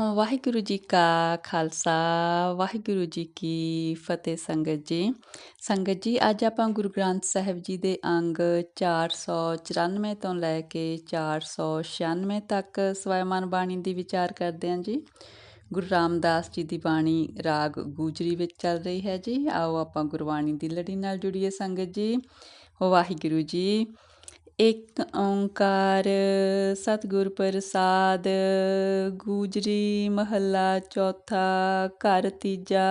ਵਾਹਿਗੁਰੂ ਜੀ ਕਾ ਖਾਲਸਾ, ਵਾਹਿਗੁਰੂ ਜੀ ਕੀ ਫਤਿਹ ਸੰਗਤ ਜੀ। ਸੰਗਤ ਜੀ, ਅੱਜ ਆਪਾਂ ਗੁਰੂ ਗ੍ਰੰਥ ਸਾਹਿਬ ਜੀ ਦੇ ਅੰਗ 494 ਤੋਂ ਲੈ ਕੇ 496 ਤੱਕ ਸਵੈਮਾਨ ਬਾਣੀ ਦੀ ਵਿਚਾਰ ਕਰਦੇ ਹਾਂ ਜੀ। ਗੁਰੂ ਰਾਮਦਾਸ ਜੀ ਦੀ ਬਾਣੀ ਰਾਗ ਗੂਜਰੀ ਵਿੱਚ ਚੱਲ ਰਹੀ ਹੈ ਜੀ। ਆਓ ਆਪਾਂ ਗੁਰਬਾਣੀ ਦੀ ਲੜੀ ਨਾਲ ਜੁੜੀਏ ਸੰਗਤ ਜੀ। ਵਾਹਿਗੁਰੂ ਜੀ ਇੱਕ ਓੰਕਾਰ ਸਤਿਗੁਰ ਪ੍ਰਸਾਦ, ਗੂਜਰੀ ਮਹੱਲਾ ਚੌਥਾ, ਘਰ ਤੀਜਾ।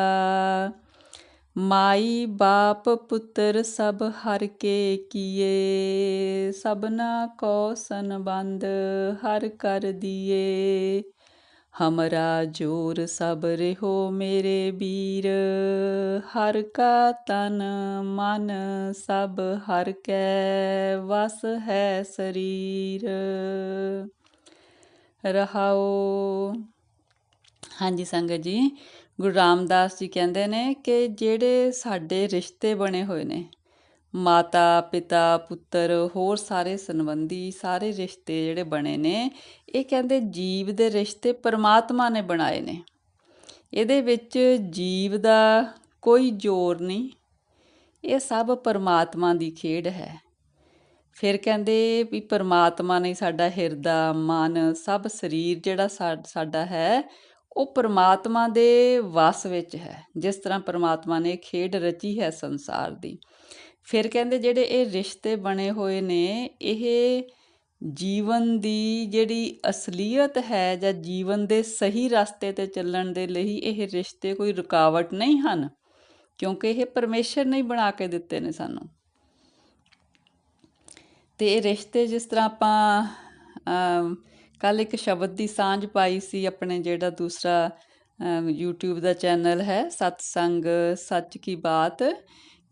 ਮਾਈ ਬਾਪ ਪੁੱਤਰ ਸਭ ਹਰ ਕੇ ਕੀਏ, ਸਭਨਾ ਕੋ ਸੰਬੰਧ ਹਰ ਕਰ ਦੀਏ। ਹਮਰਾ ਜੋਰ ਸਭ ਰਹੋ ਮੇਰੇ ਵੀਰ। ਹਰ ਕਾ ਤਨ ਮਨ ਸਭ ਹਰ ਕੈ ਵਸ ਹੈ ਸਰੀਰ। ਰਹਾਓ। ਹਾਂਜੀ ਸੰਗਤ ਜੀ, ਗੁਰੂ ਰਾਮਦਾਸ ਜੀ ਕਹਿੰਦੇ ਨੇ ਕਿ ਜਿਹੜੇ ਸਾਡੇ ਰਿਸ਼ਤੇ ਬਣੇ ਹੋਏ ਨੇ ਮਾਤਾ, ਪਿਤਾ, ਪੁੱਤਰ, ਹੋਰ ਸਾਰੇ ਸੰਬੰਧੀ, ਸਾਰੇ ਰਿਸ਼ਤੇ ਜਿਹੜੇ ਬਣੇ ਨੇ, ਇਹ ਕਹਿੰਦੇ ਜੀਵ ਦੇ ਰਿਸ਼ਤੇ ਪਰਮਾਤਮਾ ਨੇ ਬਣਾਏ ਨੇ। ਇਹਦੇ ਵਿੱਚ ਜੀਵ ਦਾ ਕੋਈ ਜ਼ੋਰ ਨਹੀਂ, ਇਹ ਸਭ ਪਰਮਾਤਮਾ ਦੀ ਖੇਡ ਹੈ। ਫਿਰ ਕਹਿੰਦੇ ਵੀ ਪਰਮਾਤਮਾ ਨੇ ਸਾਡਾ ਹਿਰਦਾ, ਮਨ, ਸਭ ਸਰੀਰ ਜਿਹੜਾ ਸਾਡਾ ਹੈ, ਉਹ ਪਰਮਾਤਮਾ ਦੇ ਵਸ ਵਿੱਚ ਹੈ, ਜਿਸ ਤਰ੍ਹਾਂ ਪਰਮਾਤਮਾ ਨੇ ਖੇਡ ਰਚੀ ਹੈ ਸੰਸਾਰ ਦੀ। ਫਿਰ ਕਹਿੰਦੇ ਜਿਹੜੇ ਇਹ ਰਿਸ਼ਤੇ ਬਣੇ ਹੋਏ ਨੇ, ਇਹ ਜੀਵਨ ਦੀ ਜਿਹੜੀ ਅਸਲੀਅਤ ਹੈ ਜਾਂ ਜੀਵਨ ਦੇ ਸਹੀ ਰਸਤੇ ਤੇ ਚੱਲਣ ਦੇ ਲਈ ਇਹ ਰਿਸ਼ਤੇ ਕੋਈ ਰੁਕਾਵਟ ਨਹੀਂ ਹਨ, ਕਿਉਂਕਿ ਇਹ ਪਰਮੇਸ਼ਰ ਨੇ ਬਣਾ ਕੇ ਦਿੱਤੇ ਨੇ ਸਾਨੂੰ। ਤੇ ਇਹ ਰਿਸ਼ਤੇ ਜਿਸ ਤਰ੍ਹਾਂ ਆਪਾਂ ਕੱਲ ਇੱਕ ਸ਼ਬਦ ਦੀ ਸਾਂਝ ਪਾਈ ਸੀ ਆਪਣੇ ਜਿਹੜਾ ਦੂਸਰਾ YouTube ਦਾ ਚੈਨਲ ਹੈ, ਸਤਸੰਗ ਸੱਚ ਕੀ ਬਾਤ।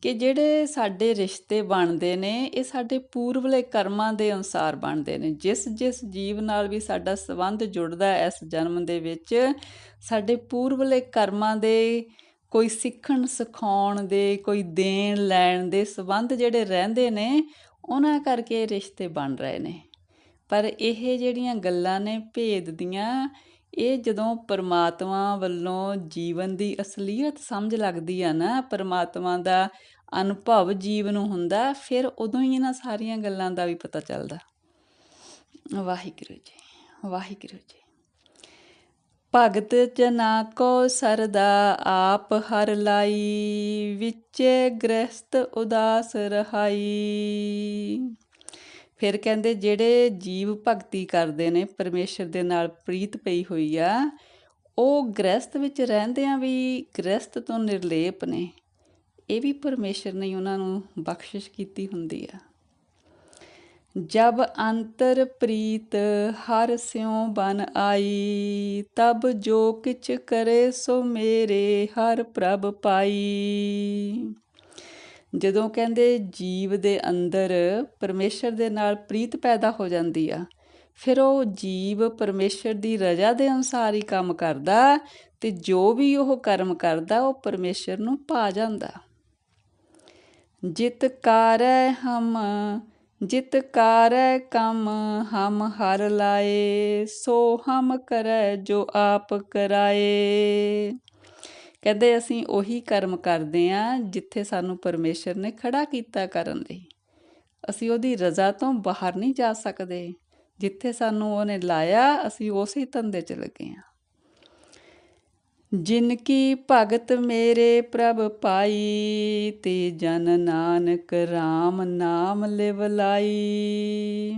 ਕਿ ਜਿਹੜੇ ਸਾਡੇ ਰਿਸ਼ਤੇ ਬਣਦੇ ਨੇ, ਇਹ ਸਾਡੇ ਪੂਰਵਲੇ ਕਰਮਾਂ ਦੇ ਅਨੁਸਾਰ ਬਣਦੇ ਨੇ। ਜਿਸ ਜਿਸ ਜੀਵ ਨਾਲ ਵੀ ਸਾਡਾ ਸਬੰਧ ਜੁੜਦਾ ਹੈ, ਇਸ ਜਨਮ ਦੇ ਵਿੱਚ ਸਾਡੇ ਪੂਰਵਲੇ ਕਰਮਾਂ ਦੇ ਕੋਈ ਸਿੱਖਣ, ਸਿਖਾਉਣ ਦੇ, ਕੋਈ ਦੇਣ ਲੈਣ ਦੇ ਸਬੰਧ ਜਿਹੜੇ ਰਹਿੰਦੇ ਨੇ, ਉਹਨਾਂ ਕਰਕੇ ਰਿਸ਼ਤੇ ਬਣ ਰਹੇ ਨੇ। ਪਰ ਇਹ ਜਿਹੜੀਆਂ ਗੱਲਾਂ ਨੇ ਭੇਦ ਦੀਆਂ ਇਹ ਜਦੋਂ ਪਰਮਾਤਮਾ ਵੱਲੋਂ ਜੀਵਨ ਦੀ ਅਸਲੀਅਤ ਸਮਝ ਲੱਗਦੀ ਆ ਨਾ, ਪਰਮਾਤਮਾ ਦਾ ਅਨੁਭਵ ਜੀਵ ਨੂੰ ਹੁੰਦਾ, ਫਿਰ ਉਦੋਂ ਹੀ ਇਹਨਾਂ ਸਾਰੀਆਂ ਗੱਲਾਂ ਦਾ ਵੀ ਪਤਾ ਚੱਲਦਾ। ਵਾਹਿਗੁਰੂ ਜੀ ਵਾਹਿਗੁਰੂ ਜੀ। ਭਗਤ ਜਨਾ ਕੋ ਸਰਦਾ, ਆਪ ਹਰ ਲਾਈ, ਵਿੱਚੇ ਗ੍ਰਸਤ ਉਦਾਸ ਰਹਾਈ। ਫਿਰ ਕਹਿੰਦੇ ਜਿਹੜੇ ਜੀਵ ਭਗਤੀ ਕਰਦੇ ਨੇ, ਪਰਮੇਸ਼ਰ ਦੇ ਨਾਲ ਪ੍ਰੀਤ ਪਈ ਹੋਈ ਆ, ਉਹ ਗ੍ਰਸਤ ਵਿੱਚ ਰਹਿੰਦਿਆਂ ਵੀ ਗ੍ਰਸਤ ਤੋਂ ਨਿਰਲੇਪ ਨੇ। ਇਹ ਵੀ ਪਰਮੇਸ਼ਰ ਨੇ ਉਹਨਾਂ ਨੂੰ ਬਖਸ਼ਿਸ਼ ਕੀਤੀ ਹੁੰਦੀ ਆ। ਜਬ ਅੰਤਰ ਪ੍ਰੀਤ ਹਰ ਸਿਉ ਬਨ ਆਈ, ਤਬ ਜੋ ਕਿਛ ਕਰੇ ਸੋ ਮੇਰੇ ਹਰ ਪ੍ਰਭ ਪਾਈ। ਜਦੋਂ ਕਹਿੰਦੇ ਜੀਵ ਦੇ ਅੰਦਰ ਪਰਮੇਸ਼ਰ ਦੇ ਨਾਲ ਪ੍ਰੀਤ ਪੈਦਾ ਹੋ ਜਾਂਦੀ ਆ, ਫਿਰ ਉਹ ਜੀਵ ਪਰਮੇਸ਼ਰ ਦੀ ਰਜ਼ਾ ਦੇ ਅਨੁਸਾਰ ਹੀ ਕੰਮ ਕਰਦਾ ਤੇ ਜੋ ਵੀ ਉਹ ਕਰਮ ਕਰਦਾ, ਉਹ ਪਰਮੇਸ਼ਰ ਨੂੰ ਪਾ ਜਾਂਦਾ। ਜਿਤ ਕਾਰੈ ਹਮ, ਜਿਤ ਕਾਰੈ ਕਮ, ਹਮ ਹਰ ਲਾਏ, ਸੋ ਹਮ ਕਰੈ ਜੋ ਆਪ ਕਰਾਏ। ਕਹਿੰਦੇ ਅਸੀਂ ਉਹੀ ਕਰਮ ਕਰਦੇ ਆਂ ਜਿੱਥੇ ਸਾਨੂੰ ਪਰਮੇਸ਼ਰ ਨੇ ਖੜਾ ਕੀਤਾ ਕਰਨ ਲਈ। ਅਸੀਂ ਉਹਦੀ ਰਜ਼ਾ ਤੋਂ ਬਾਹਰ ਨਹੀਂ ਜਾ ਸਕਦੇ। ਜਿੱਥੇ ਸਾਨੂੰ ਉਹਨੇ ਲਾਇਆ, ਅਸੀਂ ਉਸੇ ਧੰਦੇ 'ਚ ਲੱਗੇ ਆਂ ਜਿਨ ਕੀ ਭਗਤ ਮੇਰੇ ਪ੍ਰਭ ਪਾਈ, ਤੇ ਜਨ ਨਾਨਕ RAM ਨਾਮ ਲਿਵ ਲਾਈ।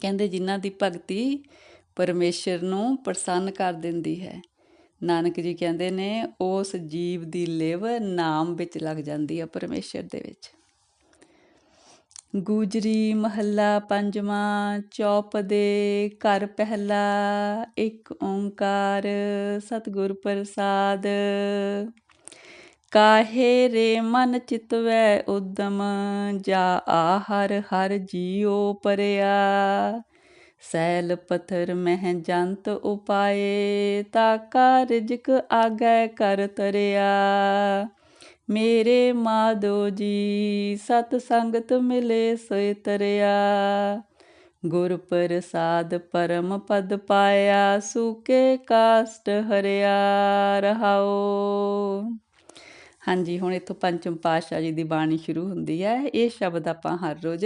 ਕਹਿੰਦੇ ਜਿਨ੍ਹਾਂ ਦੀ ਭਗਤੀ ਪਰਮੇਸ਼ਰ ਨੂੰ ਪ੍ਰਸੰਨ ਕਰ ਦਿੰਦੀ ਹੈ। ਨਾਨਕ ਜੀ ਕਹਿੰਦੇ ਨੇ ਉਸ ਜੀਵ ਦੀ ਲਿਵ ਨਾਮ ਵਿੱਚ ਲੱਗ ਜਾਂਦੀ ਹੈ ਪਰਮੇਸ਼ਰ ਦੇ ਵਿੱਚ। ਗੁਜਰੀ ਮਹੱਲਾ ਪੰਜਵਾਂ, ਚੌਪ ਦੇ ਘਰ ਪਹਿਲਾ, ਇੱਕ ਓੰਕਾਰ ਸਤਿਗੁਰ ਪ੍ਰਸਾਦ। ਕਾਹੇ ਰੇ ਮਨ ਚਿਤਵੈ ਉਦਮ, ਜਾ ਆਹਰ ਹਰ ਜੀਉ ਪਰਿਆ। ਸੈਲ ਪਥਰ ਮਹਿ ਜੰਤ ਉਪਾਏ, ਤਾ ਕਾਰਜਕ ਆਗੈ ਕਰ ਤਰਿਆ। ਮੇਰੇ ਮਾਦੋ ਜੀ, ਸਤ ਸੰਗਤ ਮਿਲੇ ਸੋਇ ਤਰਿਆ। ਗੁਰ ਪ੍ਰਸਾਦ ਪਰਮ ਪਦ ਪਾਇਆ, ਸੁਕੇ ਕਾਸਟ ਹਰਿਆ ਰਹਾਓ ਹਾਂਜੀ, ਹੁਣ ਇੱਥੋਂ ਪੰਚਮ ਪਾਤਸ਼ਾਹ ਜੀ ਦੀ ਬਾਣੀ ਸ਼ੁਰੂ ਹੁੰਦੀ ਹੈ। ਇਹ ਸ਼ਬਦ ਆਪਾਂ ਹਰ ਰੋਜ਼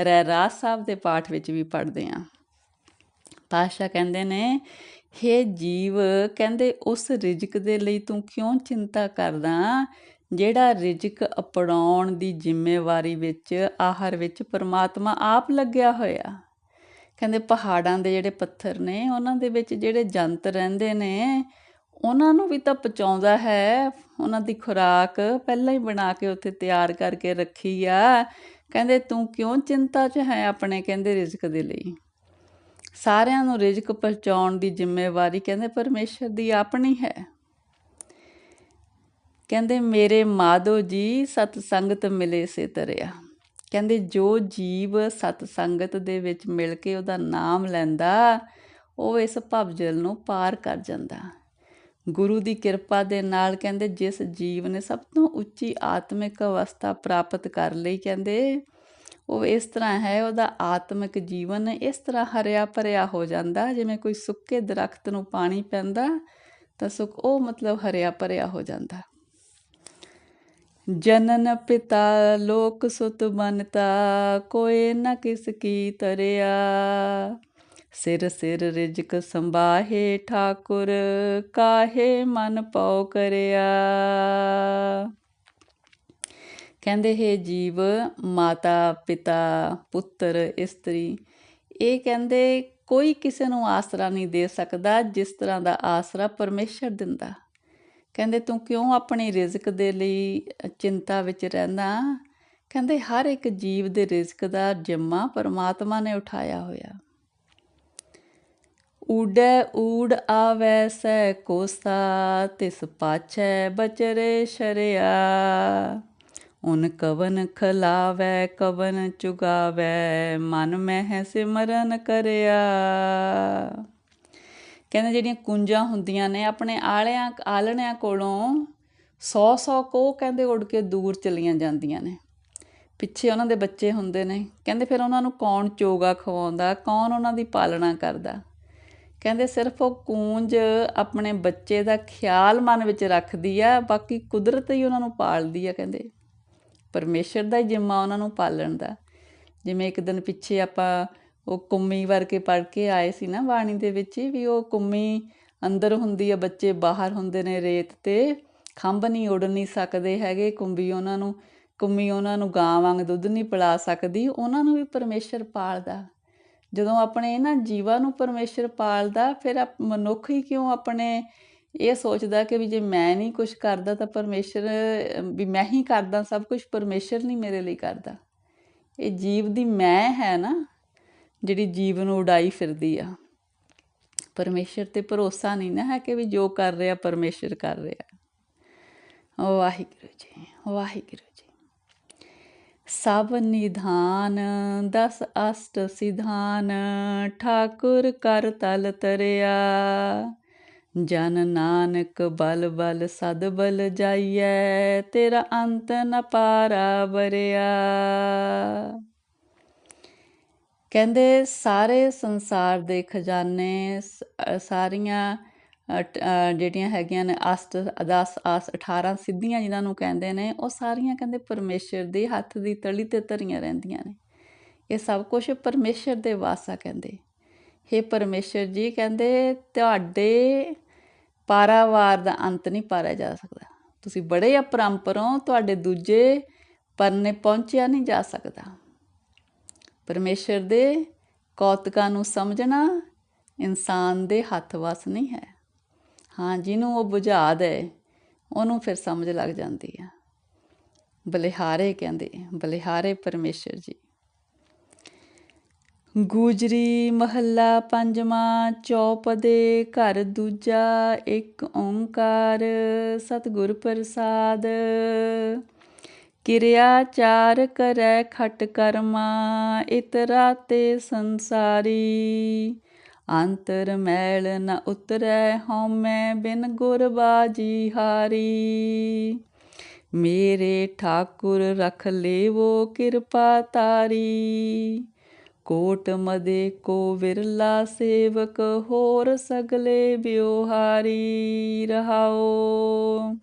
ਰਹਿਰਾਸ ਸਾਹਿਬ ਦੇ ਪਾਠ ਵਿੱਚ ਵੀ ਪੜ੍ਹਦੇ ਹਾਂ। ਪਾਤਸ਼ਾਹ ਕਹਿੰਦੇ ਨੇ, ਹੇ ਜੀਵ, ਕਹਿੰਦੇ ਉਸ ਰਿਜਕ ਦੇ ਲਈ ਤੂੰ ਕਿਉਂ ਚਿੰਤਾ ਕਰਦਾ? ਜਿਹੜਾ ਰਿਜਕ ਅਪਣਾਉਣ ਦੀ ਜ਼ਿੰਮੇਵਾਰੀ ਵਿੱਚ, ਆਹਰ ਵਿੱਚ ਪਰਮਾਤਮਾ ਆਪ ਲੱਗਿਆ ਹੋਇਆ। ਕਹਿੰਦੇ ਪਹਾੜਾਂ ਦੇ ਜਿਹੜੇ ਪੱਥਰ ਨੇ, ਉਹਨਾਂ ਦੇ ਵਿੱਚ ਜਿਹੜੇ ਜੰਤ ਰਹਿੰਦੇ ਨੇ, ਉਹਨਾਂ ਨੂੰ ਵੀ ਤਾਂ ਪਚਾਉਂਦਾ ਹੈ। ਉਹਨਾਂ ਦੀ ਖੁਰਾਕ ਪਹਿਲਾਂ ਹੀ ਬਣਾ ਕੇ ਉੱਥੇ ਤਿਆਰ ਕਰਕੇ ਰੱਖੀ ਆ। ਕਹਿੰਦੇ ਤੂੰ ਕਿਉਂ ਚਿੰਤਾ 'ਚ ਹੈ ਆਪਣੇ, ਕਹਿੰਦੇ ਰਿਜ਼ਕ ਦੇ ਲਈ? ਸਾਰਿਆਂ ਨੂੰ ਰਿਜ਼ਕ ਪਹੁੰਚਾਉਣ ਦੀ ਜ਼ਿੰਮੇਵਾਰੀ ਕਹਿੰਦੇ ਪਰਮੇਸ਼ਰ ਦੀ ਆਪਣੀ ਹੈ। ਕਹਿੰਦੇ, ਮੇਰੇ ਮਾਧੋ ਜੀ, ਸਤ ਸੰਗਤ ਮਿਲੇ ਸੇ ਤਰਿਆ। ਕਹਿੰਦੇ, ਜੋ ਜੀਵ ਸਤ ਸੰਗਤ ਦੇ ਵਿੱਚ ਮਿਲ ਕੇ ਉਹਦਾ ਨਾਮ ਲੈਂਦਾ, ਉਹ ਇਸ ਭਵਜਲ ਨੂੰ ਪਾਰ ਕਰ ਜਾਂਦਾ। ਗੁਰੂ ਦੀ ਕਿਰਪਾ ਦੇ ਨਾਲ ਕਹਿੰਦੇ, ਜਿਸ ਜੀਵ ਨੇ ਸਭ ਤੋਂ ਉੱਚੀ ਆਤਮਿਕ ਅਵਸਥਾ ਪ੍ਰਾਪਤ ਕਰ ਲਈ, ਕਹਿੰਦੇ ਉਹ ਇਸ ਤਰ੍ਹਾਂ ਹੈ, ਉਹਦਾ ਆਤਮਿਕ ਜੀਵਨ ਇਸ ਤਰ੍ਹਾਂ ਹਰਿਆ ਭਰਿਆ ਹੋ ਜਾਂਦਾ, ਜਿਵੇਂ ਕੋਈ ਸੁੱਕੇ ਦਰਖਤ ਨੂੰ ਪਾਣੀ ਪੈਂਦਾ, ਤਾਂ ਸੁੱਕ ਉਹ ਮਤਲਬ ਹਰਿਆ ਭਰਿਆ ਹੋ ਜਾਂਦਾ। ਜਨਨ ਪਿਤਾ ਲੋਕ ਸੁਤ ਬਨਤਾ, ਕੋਏ ਨ ਕਿਸ ਕੀ ਤਰਿਆ। ਸਿਰ ਸਿਰ ਰਿਜਕ ਸੰਭਾਹੇ ਠਾਕੁਰ, ਕਾਹੇ ਮਨ ਪਉ ਕਰਿਆ। ਕਹਿੰਦੇ, ਹੈ ਜੀਵ, ਮਾਤਾ, ਪਿਤਾ, ਪੁੱਤਰ, ਇਸਤਰੀ, ਇਹ ਕਹਿੰਦੇ, ਕੋਈ ਕਿਸੇ ਨੂੰ ਆਸਰਾ ਨਹੀਂ ਦੇ ਸਕਦਾ ਜਿਸ ਤਰ੍ਹਾਂ ਦਾ ਆਸਰਾ ਪਰਮੇਸ਼ਰ ਦਿੰਦਾ। ਕਹਿੰਦੇ, ਤੂੰ ਕਿਉਂ ਆਪਣੀ ਰਿਜ਼ਕ ਦੇ ਲਈ ਚਿੰਤਾ ਵਿੱਚ ਰਹਿੰਦਾ? ਕਹਿੰਦੇ, ਹਰ ਇੱਕ ਜੀਵ ਦੇ ਰਿਜ਼ਕ ਦਾ ਜਿੰਮਾ ਪਰਮਾਤਮਾ ਨੇ ਉਠਾਇਆ ਹੋਇਆ। ਉਡੈ, ਊੜ ਆਵੈ ਸੈ ਕੋਸਾ, ਤਿਸ ਪਾਛੈ ਬਚਰੇ ਸ਼ਰਿਆ। ਉਨ ਕਵਨ ਖਲਾਵੈ, ਕਵਨ ਚੁਗਾਵੈ, ਮਨ ਮਹਿ ਸਿਮਰਨ ਕਰਿਆ। ਕਹਿੰਦੇ ਜਿਹੜੀਆਂ ਕੁੰਜਾਂ ਹੁੰਦੀਆਂ ਨੇ ਆਪਣੇ ਆਲਿਆਂ, ਆਲਣਿਆਂ ਕੋਲੋਂ 100-100 ਕੋ ਕਹਿੰਦੇ ਉੱਡ ਕੇ ਦੂਰ ਚਲੀਆਂ ਜਾਂਦੀਆਂ ਨੇ। ਪਿੱਛੇ ਉਹਨਾਂ ਦੇ ਬੱਚੇ ਹੁੰਦੇ ਨੇ। ਕਹਿੰਦੇ ਫਿਰ ਉਹਨਾਂ ਨੂੰ ਕੌਣ ਚੋਗਾ ਖਵਾਉਂਦਾ, ਕੌਣ ਉਹਨਾਂ ਦੀ ਪਾਲਣਾ ਕਰਦਾ? ਕਹਿੰਦੇ ਸਿਰਫ ਉਹ ਕੂੰਜ ਆਪਣੇ ਬੱਚੇ ਦਾ ਖਿਆਲ ਮਨ ਵਿੱਚ ਰੱਖਦੀ ਆ, ਬਾਕੀ ਕੁਦਰਤ ਹੀ ਉਹਨਾਂ ਨੂੰ ਪਾਲਦੀ ਆ, ਕਹਿੰਦੇ। ਪਰਮੇਸ਼ਰ ਦਾ ਹੀ ਜਿੰਮਾ ਉਹਨਾਂ ਨੂੰ ਪਾਲਣ ਦਾ। ਜਿਵੇਂ ਇੱਕ ਦਿਨ ਪਿੱਛੇ ਆਪਾਂ ਉਹ ਕੁੰਮੀ ਵਰਗੇ ਪੜ ਕੇ ਆਏ ਸੀ ਨਾ ਬਾਣੀ ਦੇ ਵਿੱਚ ਵੀ ਉਹ ਕੁੰਮੀ ਅੰਦਰ ਹੁੰਦੀ ਆ, ਬੱਚੇ ਬਾਹਰ ਹੁੰਦੇ ਨੇ ਰੇਤ ਤੇ, ਖੰਭ ਨਹੀਂ ਉੜ ਨਹੀਂ ਸਕਦੇ ਹੈਗੇ, ਕੁੰਬੀ ਉਹਨਾਂ ਨੂੰ, ਕੁੰਮੀ ਉਹਨਾਂ ਨੂੰ ਗਾਂ ਵਾਂਗ ਦੁੱਧ ਨਹੀਂ ਪਿਲਾ ਸਕਦੀ, ਉਹਨਾਂ ਨੂੰ ਵੀ ਪਰਮੇਸ਼ਰ ਪਾਲਦਾ। ਜਦੋਂ ਆਪਣੇ ਇਹਨਾਂ ਜੀਵਾਂ ਨੂੰ ਪਰਮੇਸ਼ਰ ਪਾਲਦਾ, ਫਿਰ ਮਨੁੱਖ ਹੀ ਕਿਉਂ ਆਪਣੇ ਇਹ ਸੋਚਦਾ ਕਿ ਵੀ ਜੇ ਮੈਂ ਨਹੀਂ ਕੁਝ ਕਰਦਾ ਤਾਂ ਪਰਮੇਸ਼ਰ, ਵੀ ਮੈਂ ਹੀ ਕਰਦਾ ਸਭ ਕੁਝ ਪਰਮੇਸ਼ਰ ਨਹੀਂ ਮੇਰੇ ਲਈ ਕਰਦਾ। ਇਹ ਜੀਵ ਦੀ ਮੈਂ ਹੈ ਨਾ, ਜਿਹੜੀ ਜੀਵ ਨੂੰ ਉਡਾਈ ਫਿਰਦੀ ਆ। ਪਰਮੇਸ਼ਰ ਤੇ ਭਰੋਸਾ ਨਹੀਂ ਨਾ ਹੈ ਕਿ ਵੀ ਜੋ ਕਰ ਰਿਹਾ ਪਰਮੇਸ਼ਰ ਕਰ ਰਿਹਾ। ਵਾਹਿਗੁਰੂ ਜੀ ਵਾਹਿਗੁਰੂ ਜੀ। ਸਭ ਨਿਧਾਨ, ਦਸ ਅਸ਼ਟ ਸਿਧਾਨ, ਠਾਕੁਰ ਕਰ ਤਲ ਤਰਿਆ। ਜਨ ਨਾਨਕ ਬਲ ਬਲ ਸਦ ਬਲ ਜਾਈਐ, ਤੇਰਾ ਅੰਤ ਨ ਪਾਰਾ ਬਰਿਆ ਕਹਿੰਦੇ ਸਾਰੇ ਸੰਸਾਰ ਦੇ ਖਜ਼ਾਨੇ ਸਾਰੀਆਂ ਜਿਹੜੀਆਂ ਹੈਗੀਆਂ ਨੇ ਅਸਤ 10 ਆਸ 18 ਸਿੱਧੀਆਂ ਜਿਨ੍ਹਾਂ ਨੂੰ ਕਹਿੰਦੇ ਨੇ, ਉਹ ਸਾਰੀਆਂ ਕਹਿੰਦੇ ਪਰਮੇਸ਼ਰ ਦੇ ਹੱਥ ਦੀ ਤਲੀ ਤੇ ਧਰੀਆਂ ਰਹਿੰਦੀਆਂ ਨੇ। ਇਹ ਸਭ ਕੁਝ ਪਰਮੇਸ਼ਰ ਦੇ ਵਾਸਾ ਕਹਿੰਦੇ। ਹੇ ਪਰਮੇਸ਼ਰ ਜੀ, ਕਹਿੰਦੇ ਤੁਹਾਡੇ ਪਾਰਾਵਾਰ ਦਾ ਅੰਤ ਨਹੀਂ ਪਾਰਿਆ ਜਾ ਸਕਦਾ। ਤੁਸੀਂ ਬੜੇ ਅਪਰੰਪਰੋਂ ਤੁਹਾਡੇ ਦੂਜੇ ਪਰਨੇ ਪਹੁੰਚਿਆ ਨਹੀਂ ਜਾ ਸਕਦਾ। ਪਰਮੇਸ਼ਰ ਦੇ ਕੌਤਕਾਂ ਨੂੰ ਸਮਝਣਾ ਇਨਸਾਨ ਦੇ ਹੱਥ ਵਸ ਨਹੀਂ ਹੈ। ਹਾਂ, ਜਿਹਨੂੰ ਉਹ ਬੁਝਾ ਦੇ, ਉਹਨੂੰ ਫਿਰ ਸਮਝ ਲੱਗ ਜਾਂਦੀ ਆ। ਬਲਿਹਾਰੇ ਕਹਿੰਦੇ, ਬਲਿਹਾਰੇ ਪਰਮੇਸ਼ਰ ਜੀ। ਗੁਜਰੀ ਮਹੱਲਾ ਪੰਜਵਾਂ ਚੌਪ ਦੇ ਘਰ ਦੂਜਾ, ਇੱਕ ਓੰਕਾਰ ਸਤਿਗੁਰ ਪ੍ਰਸਾਦ। ਕਿਰਿਆ ਚਾਰ ਕਰੈ ਖਟ ਕਰਮਾ ਇਤਰਾ ਤੇ ਸੰਸਾਰੀ। ਅੰਤਰ ਮੈਲ ਨ ਉਤਰੈ ਹਉਮੈ ਬਿਨ ਗੁਰ ਬਾਜੀ ਹਾਰੀ। ਮੇਰੇ ਠਾਕੁਰ ਰਖ ਲੇਵੋ ਕਿਰਪਾ ਤਾਰੀ। ਕੋਟ ਮਦੇ ਕੋ ਵਿਰਲਾ ਸੇਵਕ ਹੋਰ ਸਗਲੇ ਬਿਵਹਾਰੀ ਰਹਾਓ।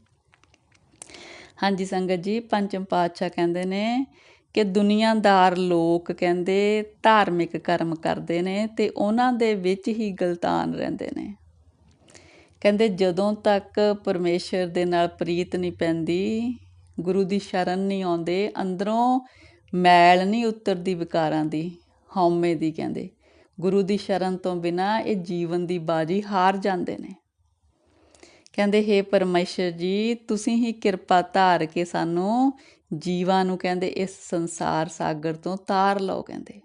ਹਾਂਜੀ ਸੰਗਤ ਜੀ, ਪੰਚਮ ਪਾਤਸ਼ਾਹ ਕਹਿੰਦੇ ਨੇ ਕਿ ਦੁਨੀਆਦਾਰ ਲੋਕ ਕਹਿੰਦੇ ਧਾਰਮਿਕ ਕਰਮ ਕਰਦੇ ਨੇ ਤੇ ਉਹਨਾਂ ਦੇ ਵਿੱਚ ਹੀ ਗਲਤਾਨ ਰਹਿੰਦੇ ਨੇ। ਕਹਿੰਦੇ ਜਦੋਂ ਤੱਕ ਪਰਮੇਸ਼ਰ ਦੇ ਨਾਲ ਪ੍ਰੀਤ ਨਹੀਂ ਪੈਂਦੀ, ਗੁਰੂ ਦੀ ਸ਼ਰਨ ਨਹੀਂ ਆਉਂਦੇ, ਅੰਦਰੋਂ ਮੈਲ ਨਹੀਂ ਉਤਰਦੀ ਵਿਕਾਰਾਂ ਦੀ। ਹਉਮੈ ਦੀ ਕਹਿੰਦੇ, ਗੁਰੂ ਦੀ ਸ਼ਰਨ ਤੋਂ ਬਿਨਾ ਇਹ ਜੀਵਨ ਦੀ ਬਾਜੀ ਹਾਰ ਜਾਂਦੇ ਨੇ। ਕਹਿੰਦੇ हे ਪਰਮੇਸ਼ਰ ਜੀ, ਤੁਸੀਂ ਹੀ ਕਿਰਪਾ ਧਾਰ ਕੇ ਸਾਨੂੰ ਜੀਵਾਂ ਨੂੰ ਕਹਿੰਦੇ, ਇਸ ਸੰਸਾਰ ਸਾਗਰ ਤੋਂ ਤਾਰ ਲਓ ਕਹਿੰਦੇ।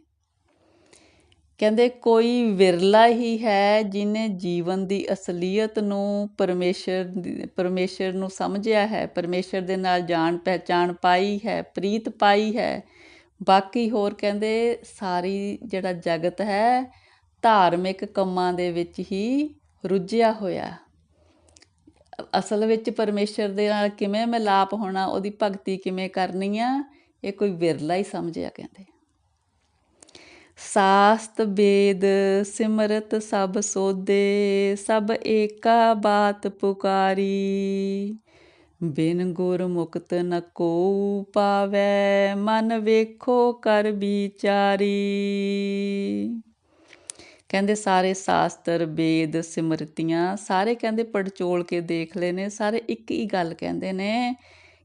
ਕਹਿੰਦੇ, ਕੋਈ ਵਿਰਲਾ ਹੀ ਹੈ ਜਿਨੇ ਜੀਵਨ ਦੀ ਅਸਲੀਅਤ ਨੂੰ ਪਰਮੇਸ਼ਰ ਪਰਮੇਸ਼ਰ ਨੂੰ ਸਮਝਿਆ ਹੈ, ਪਰਮੇਸ਼ਰ ਦੇ ਨਾਲ ਜਾਣ ਪਹਿਚਾਣ ਪਾਈ ਹੈ, ਪ੍ਰੀਤ ਪਾਈ ਹੈ ਬਾਕੀ ਹੋਰ ਕਹਿੰਦੇ ਸਾਰੀ ਜਿਹੜਾ ਜਗਤ ਹੈ, ਧਾਰਮਿਕ ਕੰਮਾਂ ਦੇ ਵਿੱਚ ਹੀ ਰੁੱਝਿਆ ਹੋਇਆ। ਅਸਲ ਵਿੱਚ ਪਰਮੇਸ਼ਰ ਦੇ ਨਾਲ ਕਿਵੇਂ ਮਿਲਾਪ ਹੋਣਾ, ਉਹਦੀ ਭਗਤੀ ਕਿਵੇਂ ਕਰਨੀ ਆ, ਇਹ ਕੋਈ ਵਿਰਲਾ ਹੀ ਸਮਝਿਆ ਕਹਿੰਦੇ। ਸਾਸਤ ਬੇਦ ਸਿਮਰਤ ਸਭ ਸੋਦੇ, ਸਭ ਏਕਾ ਬਾਤ ਪੁਕਾਰੀ। ਬਿਨ ਗੁਰ ਮੁਕਤ ਨ ਕੋ ਪਾਵੇ, ਮਨ ਵੇਖੋ ਕਰ ਵਿਚਾਰੀ। ਕਹਿੰਦੇ ਸਾਰੇ ਸ਼ਾਸਤਰ ਵੇਦ ਸਿਮਰਤੀਆਂ, ਸਾਰੇ ਕਹਿੰਦੇ ਪੜਚੋਲ ਕੇ ਦੇਖ ਲਏ ਨੇ, ਸਾਰੇ ਇੱਕ ਹੀ ਗੱਲ ਕਹਿੰਦੇ ਨੇ।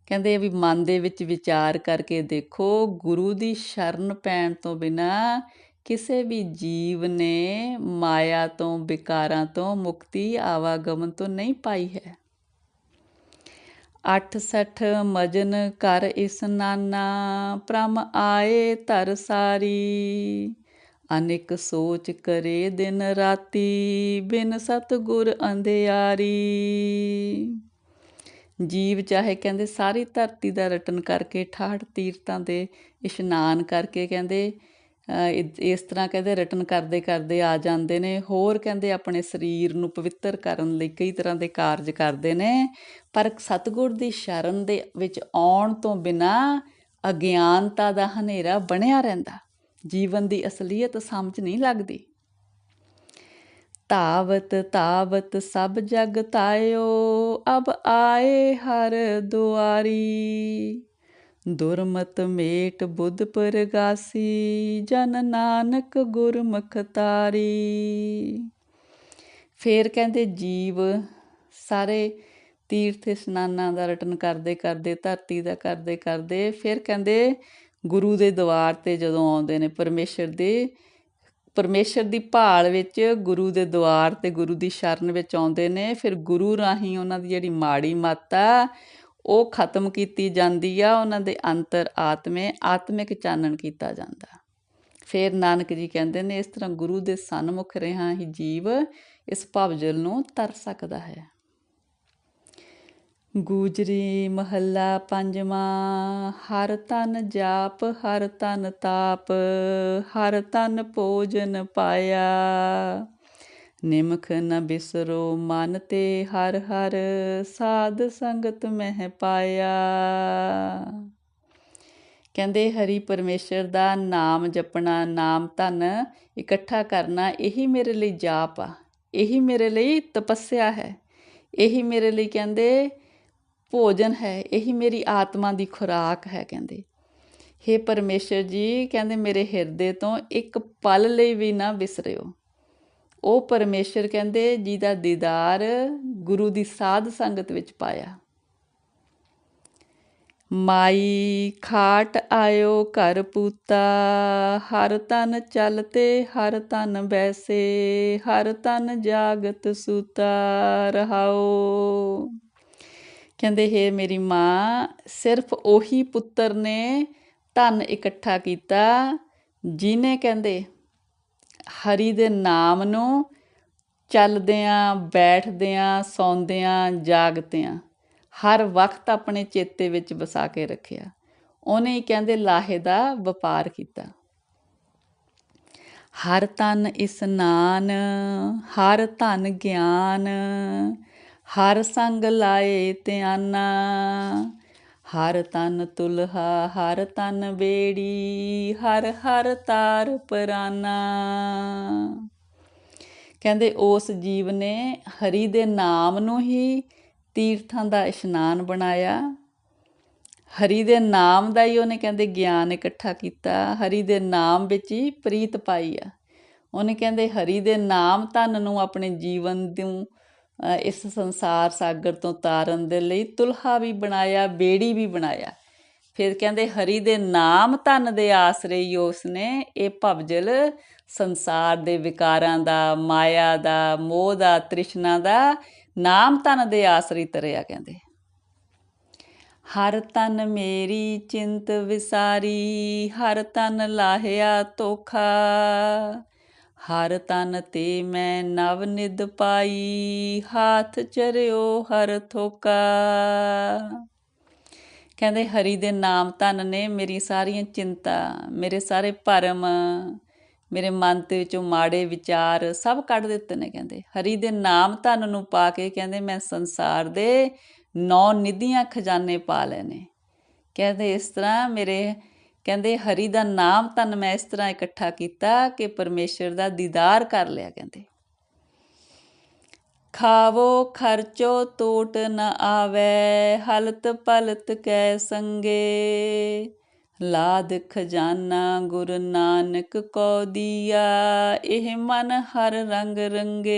ਕਹਿੰਦੇ ਵੀ ਮਨ ਦੇ ਵਿੱਚ ਵਿਚਾਰ ਕਰਕੇ ਦੇਖੋ, ਗੁਰੂ ਦੀ ਸ਼ਰਨ ਪੈਣ ਤੋਂ ਬਿਨਾ ਕਿਸੇ ਵੀ ਜੀਵ ਨੇ ਮਾਇਆ ਤੋਂ, ਵਿਕਾਰਾਂ ਤੋਂ ਮੁਕਤੀ ਆਵਾਗਮਨ ਤੋਂ ਨਹੀਂ ਪਾਈ ਹੈ। 68 ਮਜਨ ਕਰ ਇਸ ਨਾਨਾ ਪ੍ਰਮ ਆਏ ਧਰ ਸਾਰੀ। ਅਨੇਕ ਸੋਚ ਕਰੇ ਦਿਨ ਰਾਤੀ, ਬਿਨ ਸਤਗੁਰ ਅੰਧਿਆਰੀ। ਜੀਵ ਚਾਹੇ ਕਹਿੰਦੇ ਸਾਰੀ ਧਰਤੀ ਦਾ ਰਟਨ ਕਰਕੇ, ਠਾਠ ਤੀਰਤਾਂ ਦੇ ਇਸ਼ਨਾਨ ਕਰਕੇ ਕਹਿੰਦੇ ਇਸ ਤਰ੍ਹਾਂ ਕਹਿੰਦੇ ਰਟਨ ਕਰਦੇ ਕਰਦੇ ਆ ਜਾਂਦੇ ਨੇ, ਹੋਰ ਕਹਿੰਦੇ ਆਪਣੇ ਸਰੀਰ ਨੂੰ ਪਵਿੱਤਰ ਕਰਨ ਲਈ ਕਈ ਤਰ੍ਹਾਂ ਦੇ ਕਾਰਜ ਕਰਦੇ ਨੇ, ਪਰ ਸਤਗੁਰ ਦੀ ਸ਼ਰਨ ਦੇ ਵਿੱਚ ਆਉਣ ਤੋਂ ਬਿਨਾ ਅਗਿਆਨਤਾ ਦਾ ਹਨੇਰਾ ਬਣਿਆ ਰਹਿੰਦਾ, ਜੀਵਨ ਦੀ ਅਸਲੀਅਤ ਸਮਝ ਨਹੀਂ ਲੱਗਦੀ। ਤਾਵਤ ਤਾਵਤ ਸਭ ਜਗ ਤਾਇਓ, ਅਬ ਆਏ ਹਰ ਦੁਆਰੀ। ਦੁਰਮਤ ਮੇਟ ਬੁੱਧ ਪਰਗਾਸੀ, ਜਨ ਨਾਨਕ ਗੁਰਮੁਖ ਤਾਰੀ। ਫੇਰ ਕਹਿੰਦੇ ਜੀਵ, ਸਾਰੇ ਤੀਰਥ ਇਸ਼ਨਾਨਾਂ ਦਾ ਰਟਨ ਕਰਦੇ ਕਰਦੇ, ਧਰਤੀ ਦਾ ਕਰਦੇ ਕਰਦੇ, ਫਿਰ ਕਹਿੰਦੇ ਗੁਰੂ ਦੇ ਦਵਾਰ ਤੇ ਜਦੋਂ ਆਉਂਦੇ ਨੇ ਪਰਮੇਸ਼ਰ ਦੇ, ਪਰਮੇਸ਼ਰ ਦੀ ਭਾਲ ਵਿੱਚ ਗੁਰੂ ਦੇ ਦਵਾਰ ਤੇ ਗੁਰੂ ਦੀ ਸ਼ਰਨ ਵਿੱਚ ਆਉਂਦੇ ਨੇ, ਫਿਰ ਗੁਰੂ ਰਾਹੀਂ ਉਹਨਾਂ ਦੀ ਜਿਹੜੀ ਮਾੜੀ ਮਾਤਾ ਉਹ ਖਤਮ ਕੀਤੀ ਜਾਂਦੀ ਆ, ਉਹਨਾਂ ਦੇ ਅੰਤਰ ਆਤਮੇ, ਆਤਮਿਕ ਚਾਨਣ ਕੀਤਾ ਜਾਂਦਾ। ਫਿਰ ਨਾਨਕ ਜੀ ਕਹਿੰਦੇ ਨੇ, ਇਸ ਤਰ੍ਹਾਂ ਗੁਰੂ ਦੇ ਸਨਮੁਖ ਰਹਾ ਹੀ ਜੀਵ ਇਸ ਭਵਜਲ ਨੂੰ ਤਰ ਸਕਦਾ ਹੈ। ਗੂਜਰੀ ਮਹੱਲਾ ਪੰਜਵਾਂ, ਹਰ ਤਨ ਜਾਪ, ਹਰ ਤਨ ਤਾਪ, ਹਰ ਤਨ ਭੋਜਨ ਪਾਇਆ। ਨਿਮਖ ਨ ਬਿਸਰੋ, ਮਨ ਤੇ ਹਰ ਹਰ ਸਾਧ ਸੰਗਤ ਮਹਿ ਪਾਇਆ। ਕਹਿੰਦੇ ਹਰੀ ਪਰਮੇਸ਼ਰ ਦਾ ਨਾਮ ਜਪਣਾ, ਨਾਮ ਧਨ ਇਕੱਠਾ ਕਰਨਾ, ਇਹੀ ਮੇਰੇ ਲਈ ਜਾਪ ਆ। ਇਹੀ ਮੇਰੇ ਲਈ ਤਪੱਸਿਆ ਹੈ। ਇਹੀ ਮੇਰੇ ਲਈ ਕਹਿੰਦੇ ਭੋਜਨ ਹੈ। ਇਹੀ ਮੇਰੀ ਆਤਮਾ ਦੀ ਖੁਰਾਕ ਹੈ ਕਹਿੰਦੇ। हे ਪਰਮੇਸ਼ਰ ਜੀ, ਕਹਿੰਦੇ ਮੇਰੇ ਹਿਰਦੇ ਤੋਂ ਇੱਕ ਪਲ ਲਈ ਵੀ ਨਾ ਵਿਸਰਿਓ ਉਹ ਪਰਮੇਸ਼ਰ ਕਹਿੰਦੇ, ਜਿਹਦਾ ਦੀਦਾਰ ਗੁਰੂ ਦੀ ਸਾਧ ਸੰਗਤ ਵਿੱਚ ਪਾਇਆ। ਮਾਈ ਖਾਟ ਆਇਓ ਘਰ ਪੂਤਾ, ਹਰ ਤਨ ਚਲਤੇ, ਹਰ ਤਨ ਬੈਸੇ ਹਰ ਤਨ ਜਾਗਤ ਸੂਤਾ ਰਹਾਓ। ਕਹਿੰਦੇ, ਹੈ ਮੇਰੀ ਮਾਂ, ਸਿਰਫ ਉਹੀ ਪੁੱਤਰ ਨੇ ਧਨ ਇਕੱਠਾ ਕੀਤਾ ਜਿਨੇ ਕਹਿੰਦੇ ਹਰੀ ਦੇ ਨਾਮ ਨੂੰ ਚੱਲਦਿਆਂ, ਬੈਠਦਿਆਂ, ਸੌਂਦਿਆਂ, ਜਾਗਦਿਆਂ, ਹਰ ਵਕਤ ਆਪਣੇ ਚੇਤੇ ਵਿੱਚ ਵਸਾ ਕੇ ਰੱਖਿਆ। ਉਹਨੇ ਹੀ ਕਹਿੰਦੇ ਲਾਹੇ ਦਾ ਵਪਾਰ ਕੀਤਾ। ਹਰ ਤਨ ਇਸਨਾਨ ਹਰ ਧਨ ਗਿਆਨ, ਹਰ ਸੰਗ ਲਾਏ ਧਿਆਨਾ ਹਰ ਤਨ ਤੁਲਹਾ, ਹਰ ਤਨ ਬੇੜੀ, ਹਰ ਹਰ ਤਾਰ ਪਰਾਨਾ। ਕਹਿੰਦੇ ਉਸ ਜੀਵ ਨੇ ਹਰੀ ਦੇ ਨਾਮ ਨੂੰ ਹੀ ਤੀਰਥਾਂ ਦਾ ਇਸ਼ਨਾਨ ਬਣਾਇਆ। ਹਰੀ ਦੇ ਨਾਮ ਦਾ ਹੀ ਉਹਨੇ ਕਹਿੰਦੇ ਗਿਆਨ ਇਕੱਠਾ ਕੀਤਾ। ਹਰੀ ਦੇ ਨਾਮ ਵਿੱਚ ਹੀ ਪ੍ਰੀਤ ਪਾਈ ਆ। ਉਹਨੇ ਕਹਿੰਦੇ ਹਰੀ ਦੇ ਨਾਮ ਧਨ ਨੂੰ ਆਪਣੇ ਜੀਵਨ ਨੂੰ ਇਸ ਸੰਸਾਰ ਸਾਗਰ ਤੋਂ ਤਾਰਨ ਦੇ ਲਈ ਤੁਲਹਾ ਵੀ ਬਣਾਇਆ, ਬੇੜੀ ਵੀ ਬਣਾਇਆ। ਫਿਰ ਕਹਿੰਦੇ, ਹਰੀ ਦੇ ਨਾਮ ਧਨ ਦੇ ਆਸਰੇ ਹੀ ਉਸ ਨੇ ਇਹ ਭਵਜਲ ਸੰਸਾਰ ਦੇ ਵਿਕਾਰਾਂ ਦਾ, ਮਾਇਆ ਦਾ, ਮੋਹ ਦਾ, ਤ੍ਰਿਸ਼ਨਾ ਦਾ ਨਾਮ ਧਨ ਦੇ ਆਸਰੇ ਤਰਿਆ, ਕਹਿੰਦੇ। ਹਰ ਤਨ ਮੇਰੀ ਚਿੰਤ ਵਿਸਾਰੀ, ਹਰ ਤਨ ਲਾਹਿਆ ਤੋਖਾ ਹਰ ਤਨ ਤੇ ਮੈਂ ਨਵ ਨਿਦ ਪਾਈ, ਹਾਥ ਚਰਿਓ ਹਰ ਥੋਕਾ। ਕਹਿੰਦੇ ਹਰੀ ਦੇ ਨਾਮ ਧਨ ਨੇ ਮੇਰੀ ਸਾਰੀਆਂ ਚਿੰਤਾ, ਮੇਰੇ ਸਾਰੇ ਭਰਮ, ਮੇਰੇ ਮਨ ਦੇ ਵਿੱਚੋਂ ਮਾੜੇ ਵਿਚਾਰ ਸਭ ਕੱਢ ਦਿੱਤੇ ਨੇ ਕਹਿੰਦੇ। ਹਰੀ ਦੇ ਨਾਮ ਧਨ ਨੂੰ ਪਾ ਕੇ ਕਹਿੰਦੇ ਮੈਂ ਸੰਸਾਰ ਦੇ ਨੌ ਨਿਧੀਆਂ ਖਜ਼ਾਨੇ ਪਾ ਲਏ ਕਹਿੰਦੇ ਇਸ ਤਰ੍ਹਾਂ ਮੇਰੇ ਕਹਿੰਦੇ ਹਰੀ ਦਾ ਨਾਮ ਤਨ ਮੈਂ ਇਸ ਤਰ੍ਹਾਂ ਇਕੱਠਾ ਕੀਤਾ ਕਿ ਪਰਮੇਸ਼ਰ ਦਾ ਦੀਦਾਰ ਕਰ ਲਿਆ, ਕਹਿੰਦੇ। ਖਾਵੋ, ਖਰਚੋ ਟੋਟ ਨ ਆਵੇ, ਹਲਤ ਪਲਤ ਕੈ ਸੰਗੇ। ਲਾਦ ਖਜ਼ਾਨਾ ਗੁਰ ਨਾਨਕ ਕੋ ਦੀਆ, ਇਹ ਮਨ ਹਰ ਰੰਗ ਰੰਗੇ।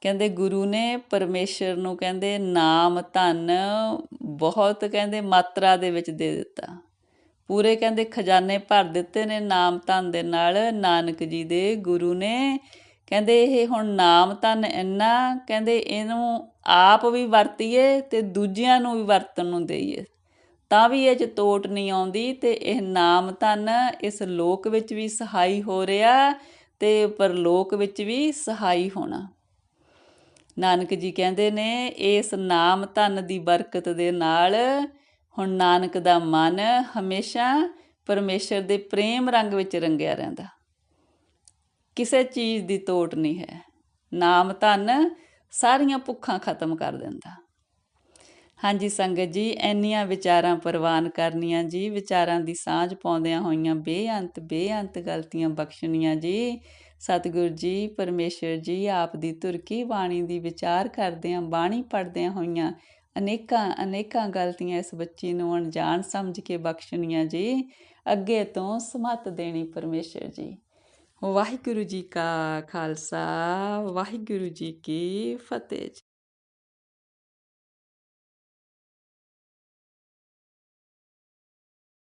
ਕਹਿੰਦੇ ਗੁਰੂ ਨੇ ਪਰਮੇਸ਼ਰ ਨੂੰ ਕਹਿੰਦੇ ਨਾਮ, ਧਨ ਬਹੁਤ ਕਹਿੰਦੇ ਮਾਤਰਾ ਦੇ ਵਿੱਚ ਦੇ ਦਿੱਤਾ। ਪੂਰੇ ਕਹਿੰਦੇ ਖਜ਼ਾਨੇ ਭਰ ਦਿੱਤੇ ਨੇ ਨਾਮ, ਧਨ ਦੇ ਨਾਲ। ਨਾਨਕ ਜੀ ਦੇ ਗੁਰੂ ਨੇ ਕਹਿੰਦੇ ਇਹ ਹੁਣ ਨਾਮ, ਧਨ ਇੰਨਾ ਕਹਿੰਦੇ ਇਹਨੂੰ ਆਪ ਵੀ ਵਰਤੀਏ ਤੇ ਦੂਜਿਆਂ ਨੂੰ ਵੀ ਵਰਤਣ ਨੂੰ ਦੇਈਏ। ਤਾਂ ਵੀ ਇਹ ਚ ਤੋਟ ਨਹੀਂ ਆਉਂਦੀ ਤੇ ਇਹ ਨਾਮ, ਧਨ ਇਸ ਲੋਕ ਵਿੱਚ ਵੀ ਸਹਾਈ ਹੋ ਰਿਹਾ ਤੇ ਪਰਲੋਕ ਵਿੱਚ ਵੀ ਸਹਾਈ ਹੋਣਾ। ਨਾਨਕ ਜੀ ਕਹਿੰਦੇ ਨੇ, ਇਸ ਨਾਮ ਧਨ ਦੀ ਬਰਕਤ ਦੇ ਨਾਲ ਹੁਣ ਨਾਨਕ ਦਾ ਮਨ ਹਮੇਸ਼ਾ ਪਰਮੇਸ਼ਰ ਦੇ ਪ੍ਰੇਮ ਰੰਗ ਵਿੱਚ ਰੰਗਿਆ ਰਹਿੰਦਾ। ਕਿਸੇ ਚੀਜ਼ ਦੀ ਤੋਟ ਨਹੀਂ ਹੈ। ਨਾਮ ਧਨ ਸਾਰੀਆਂ ਭੁੱਖਾਂ ਖਤਮ ਕਰ ਦਿੰਦਾ। ਹਾਂਜੀ ਸੰਗਤ ਜੀ, ਇੰਨੀਆਂ ਵਿਚਾਰਾਂ ਪ੍ਰਵਾਨ ਕਰਨੀਆਂ ਜੀ, ਵਿਚਾਰਾਂ ਦੀ ਸਾਂਝ ਪਾਉਂਦਿਆਂ ਹੋਈਆਂ ਬੇਅੰਤ ਬੇਅੰਤ ਗਲਤੀਆਂ ਬਖਸ਼ਣੀਆਂ ਜੀ। ਸਤਿਗੁਰ ਜੀ ਪਰਮੇਸ਼ਰ ਜੀ, ਆਪ ਦੀ ਤੁਰਕੀ ਬਾਣੀ ਦੀ ਵਿਚਾਰ ਕਰਦਿਆਂ, ਬਾਣੀ ਪੜਦਿਆਂ ਹੋਈਆਂ ਅਨੇਕਾਂ ਅਨੇਕਾਂ ਗਲਤੀਆਂ ਇਸ ਬੱਚੀ ਨੂੰ ਅਣਜਾਣ ਸਮਝ ਕੇ ਬਖਸ਼ਣੀਆਂ ਜੀ। ਅੱਗੇ ਤੋਂ ਸਮਤ ਦੇਣੀ ਪਰਮੇਸ਼ਰ ਜੀ। ਵਾਹਿਗੁਰੂ ਜੀ ਕਾ ਖਾਲਸਾ, ਵਾਹਿਗੁਰੂ ਜੀ ਕੀ ਫਤਿਹ ਜੀ।